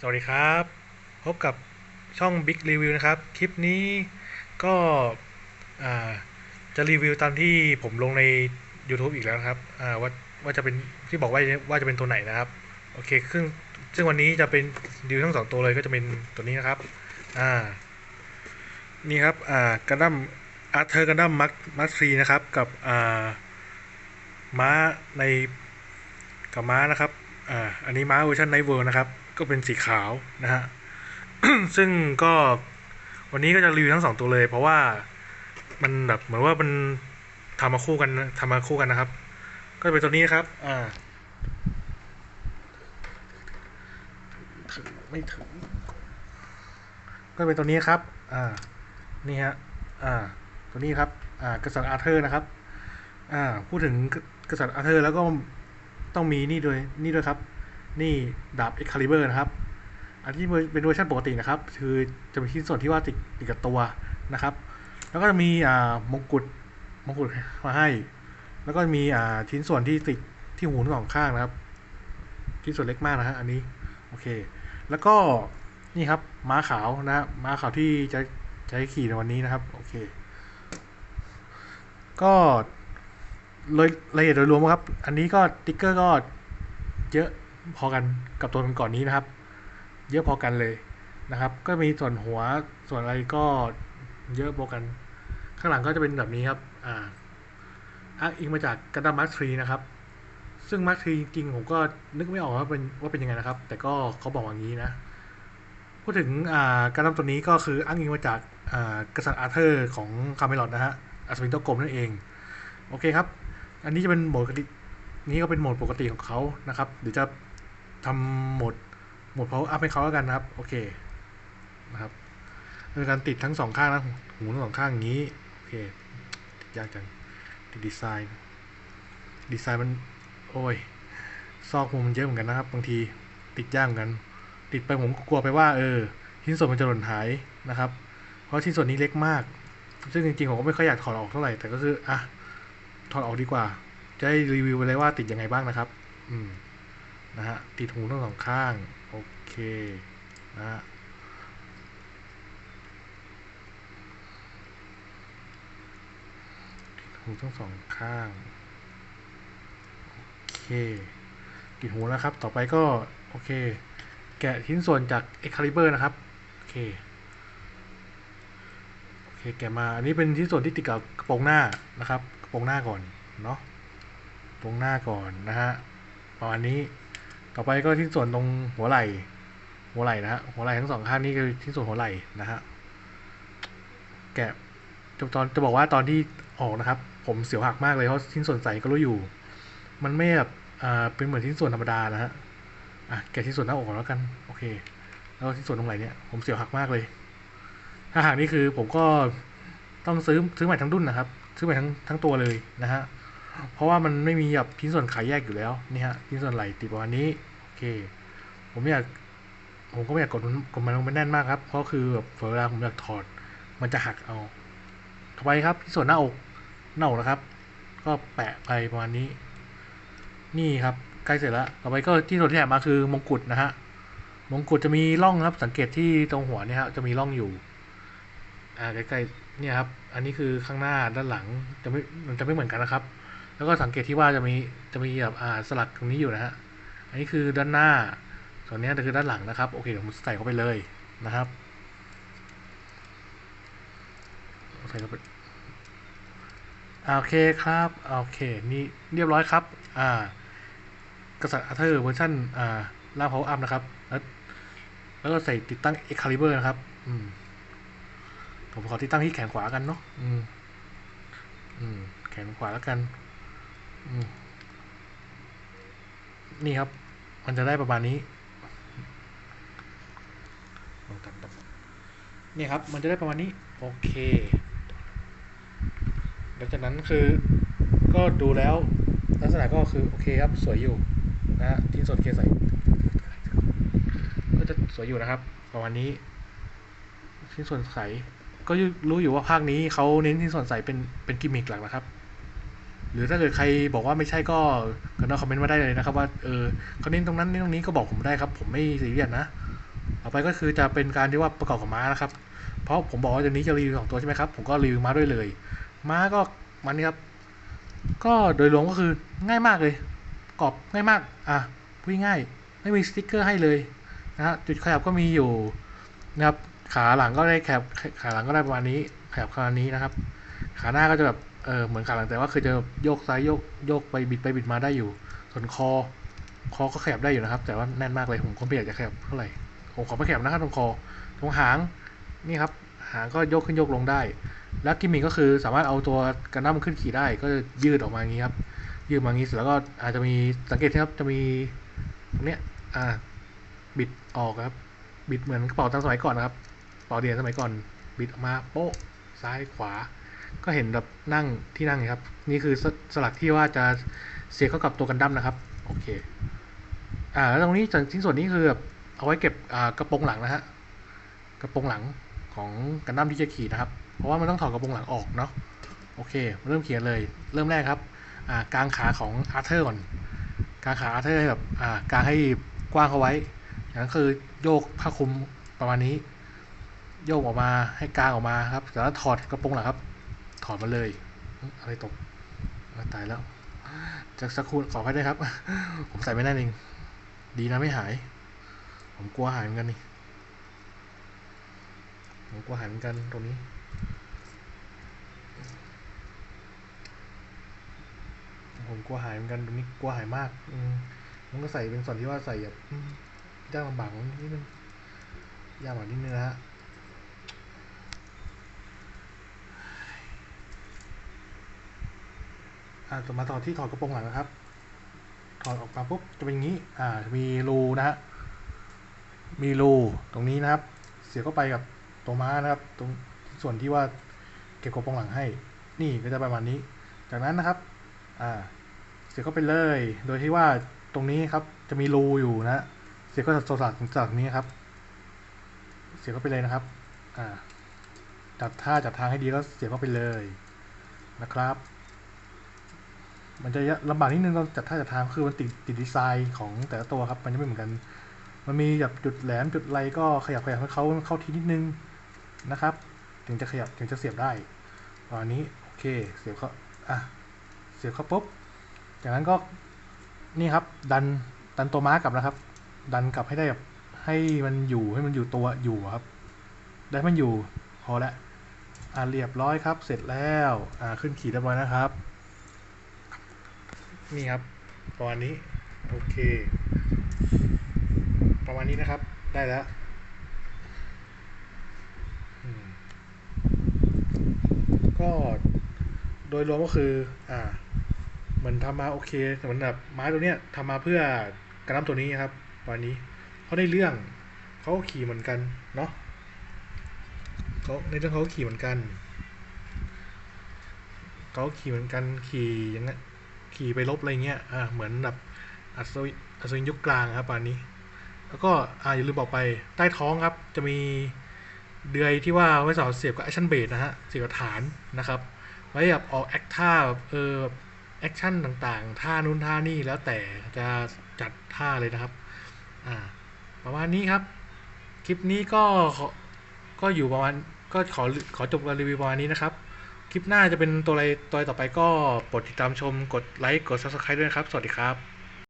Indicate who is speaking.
Speaker 1: สวัสดีครับ พบกับช่อง Big Review นะครับ คลิปนี้ก็จะรีวิวตามที่ผมลงใน YouTube อีกแล้วครับว่าว่าจะเป็นที่บอกว่าว่าจะเป็นตัวไหนนะครับ โอเคซึ่งซึ่งวันนี้จะเป็นรีวิวทั้งสองตัวเลยก็จะเป็นตัวนี้นะครับอ่านี่ครับอ่ากันดั้มอาร์เธอร์กันดั้มมักมักทรีนะครับกับอ่าม้าในกับม้านะครับอ่าอันนี้ม้าเวอร์ชันไนเวิร์นะครับ ก็เป็นสีขาวนะฮะ ซึ่งก็วันนี้ก็จะรีวิวทั้งสองตัวเลย เพราะว่ามันแบบเหมือนว่ามันทำมาคู่กันนะทำมาคู่กันนะครับ ก็จะเป็นตัวนี้นะครับ อ่าถึงไม่ถึง ก็เป็นตัวนี้ครับ อ่า นี่ฮะ อ่า ตัวนี้ครับ อ่า กษัตริย์อาร์เธอร์นะครับ อ่า พูดถึงกษัตริย์อาร์เธอร์แล้วก็ต้องมีนี่ด้วย นี่ด้วยครับ นี่ดาบ Excalibur นะครับ อันที่เป็นเวอร์ชันปกตินะครับ คือจะเป็นชิ้นส่วนที่ว่าติดติดกับตัวนะครับ แล้วก็จะมีอ่ามงกุฎมงกุฎมาให้ แล้วก็มีอ่าชิ้นส่วนที่ติดที่หูทั้งสองข้างนะครับ ชิ้นส่วนเล็กมากนะฮะอันนี้โอเค แล้วก็นี่ครับม้าขาวนะฮะม้าขาวที่จะให้ขี่ในวันนี้นะครับโอเค ก็เลยละเอียดโดยรวมครับ อันนี้ก็ติ๊กเกอร์ก็เยอะ พอกันกับตัวก่อนนี้นะครับ เยอะพอกันเลยนะครับ ก็มีส่วนหัวส่วนอะไรก็เยอะพอกัน ข้างหลังก็จะเป็นแบบนี้ครับอ่าอ้างอิงมาจากกระดามาร์ทรีนะครับ ซึ่งมาร์ทรีจริงผมก็นึกไม่ออกว่าเป็นว่าเป็นยังไงนะครับ แต่ก็เขาบอกอย่างนี้นะพูดถึงอ่าการนำตัวนี้ก็คืออ้างอิงมาจากอ่ากษัตริย์อาร์เธอร์ของคาเมลอดนะฮะอัศวินโตกรมนั่นเอง โอเคครับ อันนี้จะเป็นโหมดปกติ นี้ก็เป็นโหมดปกติของเขานะครับ เดี๋ยวจะ ทำโหมดโหมด power up ให้เขาแล้วกันนะครับ โอเคนะครับโดยการติดทั้งสองข้างนะหูทั้งสองข้างอย่างนี้ โอเคติดยากจังติดดีไซน์ ดีไซน์มันโอ้ยซอกมุมมันเยอะเหมือนกันนะครับ บางทีติดยากเหมือนกัน ติดไปผมก็กลัวไปว่า เออชิ้นส่วนมันจะหล่นหายนะครับ เพราะชิ้นส่วนนี้เล็กมาก ซึ่งจริงๆผมก็ไม่ค่อยอยากถอดออกเท่าไหร่แต่ก็คืออะถอดออกดีกว่า จะได้รีวิวไปเลยว่าติดยังไงบ้างนะครับ อืม นะฮะติดหูทั้งสองข้าง โอเค นะฮะหูทั้งสองข้าง โอเคติดหูแล้วครับ ต่อไปก็ โอเค แกะชิ้นส่วนจาก Excalibur นะครับ โอเค โอเค แกะมา อันนี้เป็นชิ้นส่วนที่ติดกับกระโปรงหน้านะครับ กระโปรงหน้าก่อน เนาะตรงหน้าก่อนนะฮะ ประมาณนี้ ต่อไปก็ชิ้นส่วนตรงหัวไหล่ หัวไหล่นะฮะ หัวไหล่ทั้งสองข้างนี่คือชิ้นส่วนหัวไหล่นะฮะ แกะจะตอนจะบอกว่าตอนที่ออกนะครับ ผมเสียวหักมากเลยเพราะชิ้นส่วนใสก็รู้อยู่ มันไม่แบบอ่าเป็นเหมือนชิ้นส่วนธรรมดานะฮะ อะแกะชิ้นส่วนหน้าอกก่อนแล้วกัน โอเค แล้วชิ้นส่วนตรงไหล่เนี่ย ผมเสียวหักมากเลย ถ้าหากนี่คือผมก็ต้องซื้อซื้อใหม่ทั้งดุนนะครับ ซื้อใหม่ทั้งทั้งตัวเลยนะฮะ เพราะว่ามันไม่มีแบบชิ้นส่วนขายแยกอยู่แล้วนี่ฮะชิ้นส่วนไหล่ติดประมาณนี้โอเค ผมไม่อยากผมก็ไม่อยากกดมันกดมันลงไปแน่นมากครับเพราะคือแบบเวลาผมอยากถอด มันจะหักเอาต่อไปครับที่ส่วนหน้าอกหน้าอกนะครับ ก็แปะไปประมาณนี้ นี่ครับใกล้เสร็จแล้วต่อไปก็ที่ส่วนที่แถมมาคือมงกุฎนะฮะมงกุฎจะมีร่องครับ สังเกตที่ตรงหัวเนี่ยฮะจะมีร่องอยู่ อ่าใกล้ๆเนี่ยครับ อันนี้คือข้างหน้าด้านหลังจะไม่มันจะไม่เหมือนกันนะครับ แล้วก็สังเกตที่ว่าจะมีจะมีแบบอ่าสลักตรงนี้อยู่นะฮะอันนี้คือด้านหน้า ส่วนนี้คือด้านหลังนะครับ โอเคเดี๋ยวผมใส่เข้าไปเลยนะครับใส่เข้าไปโอเคครับโอเคนี่เรียบร้อยครับ อ่ากษัตริย์อาเธอร์เวอร์ชันอ่าล่าเพาอัพนะครับ แล้วแล้วก็ใส่ติดตั้ง Excalibur นะครับ อืมผมขอติดตั้งที่แขนขวากันเนาะอืมอืมแขนขวาแล้วกัน นี่ครับ มันจะได้ประมาณนี้นี่ครับ มันจะได้ประมาณนี้ โอเคหลังจากนั้นคือก็ดูแล้วลักษณะก็คือ โอเคครับ สวยอยู่นะที่ส่วนเคใส่ก็จะสวยอยู่นะครับ ประมาณนี้ชิ้นส่วนใสก็รู้อยู่ว่าภาคนี้เขาเน้นชิ้นส่วนใสเป็นเป็นกิมมิคหลักนะครับ หรือถ้าเกิดใครบอกว่าไม่ใช่ก็ก็นคอมเมนต์มาได้เลยนะครับ ว่าเออเขาเน้นตรงนั้นเน้นตรงนี้ก็บอกผมได้ครับ ผมไม่ซีเรียสนะอไปก็คือจะเป็นการที่ว่าประกอบกับม้านะครับ เพราะผมบอกว่าเดี๋ยวนี้จะรีวิวสองตัวใช่ไหมครับ ผมก็รีวิวม้าด้วยเลย ม้าก็มันนี่ครับ ก็โดยรวมก็คือง่ายมากเลยปรอบง่ายมาก อะพูดง่าย ไม่มีสติ๊กเกอร์ให้เลยนะฮะจุดขยับก็มีอยู่นะครับ ขาหลังก็ได้แคบขาหลังก็ได้ประมาณนี้ขยับขนาดนี้นะครับ ขาหน้าก็จะแบบ เออเหมือนขาหลังแต่ว่าคือจะโยกซ้ายโยกโยกไปบิดไปบิดมาได้อยู่ ส่วนคอ คอก็ขยับได้อยู่นะครับ แต่ว่าแน่นมากเลยผมก็ไม่อยากจะขยับเท่าไหร่ผมขอไม่ขยับนะครับตรงคอ ตรงหางนี่ครับหางก็โยกขึ้นโยกลงได้ แล้วกิมมิคก็คือสามารถเอาตัวกันดั้มขึ้นขี่ได้ ก็จะยืดออกมาอย่างนี้ครับ ยืดมาอย่างนี้เสร็จแล้วก็อาจจะมีสังเกตนะครับ จะมีตรงเนี้ยอ่าบิดออกครับ บิดเหมือนกระเป๋าตังค์สมัยก่อนนะครับกระเป๋าเหรียญสมัยก่อน บิดออกมาโป๊ะซ้ายขวา ก็เห็นแบบนั่งที่นั่งครับ นี่คือสสลักที่ว่าจะเสียบเข้ากับตัวกันดั้มนะครับ โอเค อ่าแล้วตรงนี้ชิ้นส่วนนี้คือแบบเอาไว้เก็บอ่ากระโปรงหลังนะฮะ กระโปรงหลังของกันดั้มที่จะขี่นะครับ เพราะว่ามันต้องถอดกระโปรงหลังออกเนาะ โอเค เริ่มเขียนเลย เริ่มแรกครับ อ่ากางขาของอาร์เธอร์ก่อน กางขาอาร์เธอร์ให้แบบ อ่ากางให้กว้างเข้าไว้อย่างนั้นคือโยกผ้าคลุมประมาณนี้ โยกออกมาให้กางออกมาครับแล้วถอดกระโปรงหลังครับ ถอดมาเลย อะไรตกตายแล้วจะสักครู่ขอให้ได้วยครับ ผมใส่ไม่ได้เองดีนะไม่หาย ผมกลัวหายเหมือนกันนี่ผมกลัวหายเหมือนกันตรงนี้ผมกลัวหายเหมือนกันตรงนี้กลัวหายมาก อืมันก็ใส่เป็นส่วนที่ว่าใส่แบบยากลำบากนิดนึงยากกว่านิดนึงนะฮะ อ่าต่อมาต่อที่ถอดกระโปรงหลังนะครับ ถอดออกมาปุ๊บจะเป็นอย่างนี้ อ่า มีรูนะฮะ มีรูตรงนี้นะครับ เสียบเข้าไปกับตัวม้านะครับ ตรงส่วนที่ว่าเก็บกระโปรงหลังให้ นี่ก็จะประมาณนี้ จากนั้นนะครับ อ่า เสียบเข้าไปเลย โดยที่ว่าตรงนี้ครับ จะมีรูอยู่นะ เสียบก็จะสลักจากนี้ครับ เสียบเข้าไปเลยนะครับ อ่าจัดท่าจัดทางให้ดีแล้วเสียบเข้าไปเลยนะครับ มันจะลำบากนิดนึงตอนจัดท่าจัดทางคือมันติดติดดีไซน์ของแต่ละตัวครับมันจะไม่เหมือนกัน มันมีแบบจุดแหลมจุดไรก็ขยับขยับให้เขาเข้าทีนิดนึงนะครับ ถึงจะขยับถึงจะเสียบได้ตอนนี้โอเคเสียบเขาอะเสียบเขาปุ๊บจากนั้นก็นี่ครับ ดันดันตัวม้ากลับนะครับ ดันกลับให้ได้แบบให้มันอยู่ให้มันอยู่ตัวอยู่ครับ ได้มันอยู่พอละอ่าเรียบร้อยครับ เสร็จแล้วอ่าขึ้นขีดเรียบร้อยนะครับ นี่ครับ ประมาณนี้ โอเค ประมาณนี้นะครับ ได้แล้วก็โดยรวมก็คือ อ่า เหมือนทำมาโอเคเหมือนแบบไม้ตัวเนี้ยทำมาเพื่อกระน้ำตัวนี้ครับวันนี้เขาได้เรื่องเขาขี่เหมือนกันเนาะเขาในเรื่องเขาขี่เหมือนกันเขาขี่เหมือนกันขี่อย่างเงี้ย ขี่ไปลบอะไรเงี้ยอ่าเหมือนแบบอัศวินอัศวินยุคกลางครับป่านนี้ แล้วก็อ่าอย่าลืมบอกไปใต้ท้องครับ จะมีเดือยที่ว่าไว้สอดเสียบกับแอคชั่นเบสนะฮะเสียบกับฐานนะครับ ไว้แบบออกแอคท่าแบบเออแอคชั่นต่างๆ ท่านู้นท่านี่แล้วแต่จะจัดท่าเลยนะครับ อ่า ประมาณนี้ครับ คลิปนี้ก็ก็อยู่ประมาณก็ขอขอจบการรีวิวประมาณนี้นะครับ คลิปหน้าจะเป็นตัวอะไรตัวต่อไปก็โปรดติดตามชมกดไลค์กด subscribe ด้วยนะครับ สวัสดีครับ